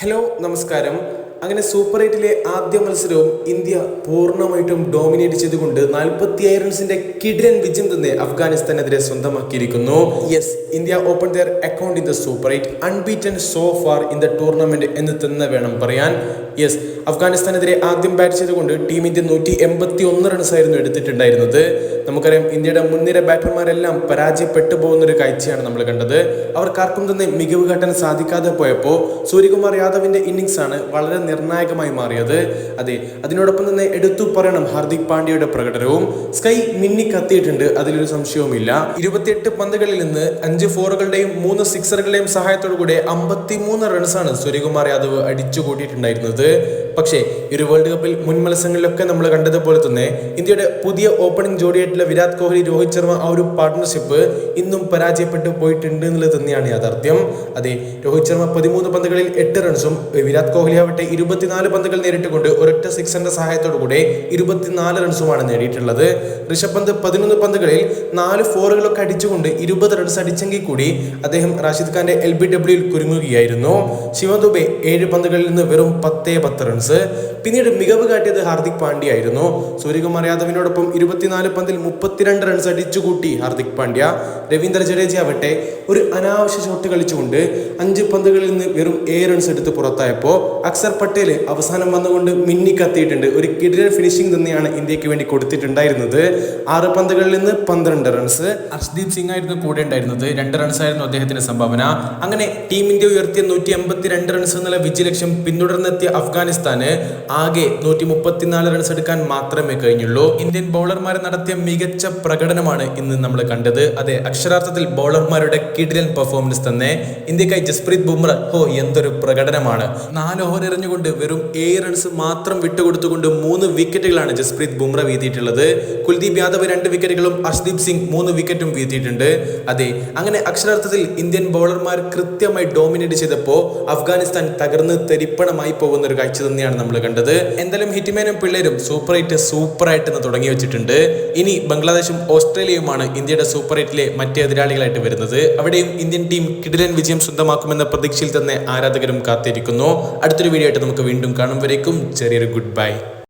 Hello നമസ്കാരം. അങ്ങനെ super എയ്റ്റിലെ ആദ്യ മത്സരവും ഇന്ത്യ പൂർണമായിട്ടും ഡോമിനേറ്റ് ചെയ്തുകൊണ്ട് നാൽപ്പത്തി റൺസിന്റെ കിഡ്രൻ വിജയം തന്നെ അഫ്ഗാനിസ്ഥാനെതിരെ സ്വന്തമാക്കിയിരിക്കുന്നു. Yes India open their account in the super eight unbeaten so far in the tournament എന്ന് തന്നെ വേണം പറയാൻ. യെസ് അഫ്ഗാനിസ്ഥാനെതിരെ ആദ്യം ബാറ്റ് ചെയ്തുകൊണ്ട് ടീം ഇന്ത്യ നൂറ്റി എൺപത്തി ഒന്ന് റൺസായിരുന്നു എടുത്തിട്ടുണ്ടായിരുന്നത്. നമുക്കറിയാം ഇന്ത്യയുടെ മുൻനിര ബാറ്റർമാരെല്ലാം പരാജയപ്പെട്ടു പോകുന്ന ഒരു കാഴ്ചയാണ് നമ്മൾ കണ്ടത്. അവർക്കാർക്കും തന്നെ മികവ് കാട്ടാൻ സാധിക്കാതെ പോയപ്പോൾ സൂര്യകുമാർ യാദവിന്റെ ഇന്നിങ്സ് ആണ് വളരെ നിർണായകമായി മാറിയത്. അതെ അതിനോടൊപ്പം തന്നെ എടുത്തു പറയണം ഹാർദിക് പാണ്ഡ്യയുടെ പ്രകടനവും. സ്കൈ മിന്നി കത്തിയിട്ടുണ്ട് അതിലൊരു സംശയവുമില്ല. ഇരുപത്തിയെട്ട് പന്തുകളിൽ നിന്ന് അഞ്ച് ഫോറുകളുടെയും മൂന്ന് സിക്സറുകളുടെയും സഹായത്തോടു കൂടെ അമ്പത്തിമൂന്ന് റൺസാണ് സൂര്യകുമാർ യാദവ് അടിച്ചു കൂട്ടിയിട്ടുണ്ടായിരുന്നത് പക്ഷേ ഈ ഒരു വേൾഡ് കപ്പിൽ മുൻ മത്സരങ്ങളിലൊക്കെ നമ്മൾ കണ്ടതുപോലെ തന്നെ ഇന്ത്യയുടെ പുതിയ ഓപ്പണിംഗ് ജോഡിയായിട്ടുള്ള വിരാട് കോഹ്ലി രോഹിത് ശർമ്മ ആ ഒരു പാർട്ട്ണർഷിപ്പ് ഇന്നും പരാജയപ്പെട്ടു പോയിട്ടുണ്ട് എന്നുള്ളത് തന്നെയാണ് യാഥാർത്ഥ്യം. അതെ രോഹിത് ശർമ്മ പതിമൂന്ന് പന്തുകളിൽ എട്ട് റൺസും വിരാട് കോഹ്ലി ആവട്ടെ ഇരുപത്തിനാല് പന്തുകൾ നേരിട്ടുകൊണ്ട് ഒരൊറ്റ സിക്സറിന്റെ സഹായത്തോടു കൂടെ ഇരുപത്തിനാല് റൺസുമാണ് നേടിയിട്ടുള്ളത്. ഋഷഭ് പന്ത് പതിനൊന്ന് പന്തുകളിൽ നാല് ഫോറുകളൊക്കെ അടിച്ചുകൊണ്ട് ഇരുപത് റൺസ് അടിച്ചെങ്കിൽ കൂടി അദ്ദേഹം റാഷിദ് ഖാന്റെ എൽ ബി ഡബ്ല്യുയിൽ കുരുങ്ങുകയായിരുന്നു. ശിവൻ ദുബെ ഏഴ് പന്തുകളിൽ നിന്ന് വെറും പത്തേ പത്ത് റൺസ് പിന്നീട് മികവ് കാട്ടിയത് ഹാർദിക് പാണ്ഡ്യ ആയിരുന്നു. സൂര്യകുമാർ യാദവിനോടൊപ്പം ഇരുപത്തിനാല് പന്തിൽ മുപ്പത്തിരണ്ട് റൺസ് അടിച്ചുകൂട്ടി ഹാർദിക് പാണ്ഡ്യ. രവീന്ദ്ര ജഡേജ ആവട്ടെ ഒരു അനാവശ്യ ഷോട്ട് കളിച്ചുകൊണ്ട് അഞ്ച് പന്തുകളിൽ നിന്ന് വെറും ഏഴ് റൺസ് എടുത്ത് പുറത്തായപ്പോൾ അക്സർ പട്ടേൽ അവസാനം വന്നുകൊണ്ട് മിന്നി കത്തിയിട്ടുണ്ട്. ഒരു കിടിലൻ ഫിനിഷിംഗ് തന്നെയാണ് ഇന്ത്യയ്ക്ക് വേണ്ടി കൊടുത്തിട്ടുണ്ടായിരുന്നത്. ആറ് പന്തുകളിൽ നിന്ന് പന്ത്രണ്ട് റൺസ് അർഷ്ദീപ് സിംഗ് ആയിരുന്നു കൂടെ ഉണ്ടായിരുന്നത്. രണ്ട് റൺസ് ആയിരുന്നു അദ്ദേഹത്തിന്റെ സംഭാവന. അങ്ങനെ ടീം ഇന്ത്യ ഉയർത്തിയ നൂറ്റി എൺപത്തി രണ്ട് റൺസ് എന്നുള്ള വിജയലക്ഷ്യം പിന്തുടർന്നെത്തിയ അഫ്ഗാനിസ്ഥാന് ആകെ നൂറ്റി മുപ്പത്തിനാല് റൺസ് എടുക്കാൻ മാത്രമേ കഴിഞ്ഞുള്ളൂ. ഇന്ത്യൻ ബൗളർമാർ നടത്തിയ മികച്ച പ്രകടനമാണ് ഇന്ന് നമ്മൾ കണ്ടത്. അതെ അക്ഷരാർത്ഥത്തിൽ ബൗളർമാരുടെ കിടിലൻ പെർഫോമൻസ് തന്നെ. ഇന്ത്യക്കായി ജസ്പ്രീത് ബുംറ ഹോ എന്തൊരു പ്രകടനമാണ്. നാല് ഓവർ എറിഞ്ഞുകൊണ്ട് വെറും ഏഴ് റൺസ് മാത്രം വിട്ടുകൊടുത്തുകൊണ്ട് മൂന്ന് വിക്കറ്റുകളാണ് ജസ്പ്രീത് ബുംറ വീതിയിട്ടുള്ളത്. കുൽദീപ് യാദവ് രണ്ട് വിക്കറ്റുകളും അർഷ്ദീപ് സിംഗ് മൂന്ന് വിക്കറ്റും വീതിയിട്ടുണ്ട്. അതെ അങ്ങനെ അക്ഷരാർത്ഥത്തിൽ ഇന്ത്യൻ ബൗളർമാർ കൃത്യമായി ഡോമിനേറ്റ് ചെയ്തപ്പോൾ അഫ്ഗാനിസ്ഥാൻ തകർന്ന് തെരിപ്പണമായി പോകുന്ന ഒരു കാഴ്ച തന്നെയാണ് നമ്മൾ കണ്ടത്. എന്തായാലും ഹിറ്റ്മാനും പിള്ളേരും സൂപ്പർ എയ്റ്റ് സൂപ്പർ ആയിട്ട് എന്ന് തുടങ്ങി വെച്ചിട്ടുണ്ട്. ഇനി ബംഗ്ലാദേശും ഓസ്ട്രേലിയയുമാണ് ഇന്ത്യയുടെ സൂപ്പർ എയ്റ്റിലെ മറ്റ് എതിരാളികളായിട്ട് വരുന്നത്. അവിടെയും ഇന്ത്യൻ ടീം കിടിലൻ വിജയം സ്വന്തമാക്കുമെന്ന പ്രതീക്ഷയിൽ തന്നെ ആരാധകരും കാത്തിരിക്കുന്നു. അടുത്തൊരു വീഡിയോ ആയിട്ട് നമുക്ക് വീണ്ടും കാണും വരേക്കും. ചെറിയൊരു ഗുഡ് ബൈ.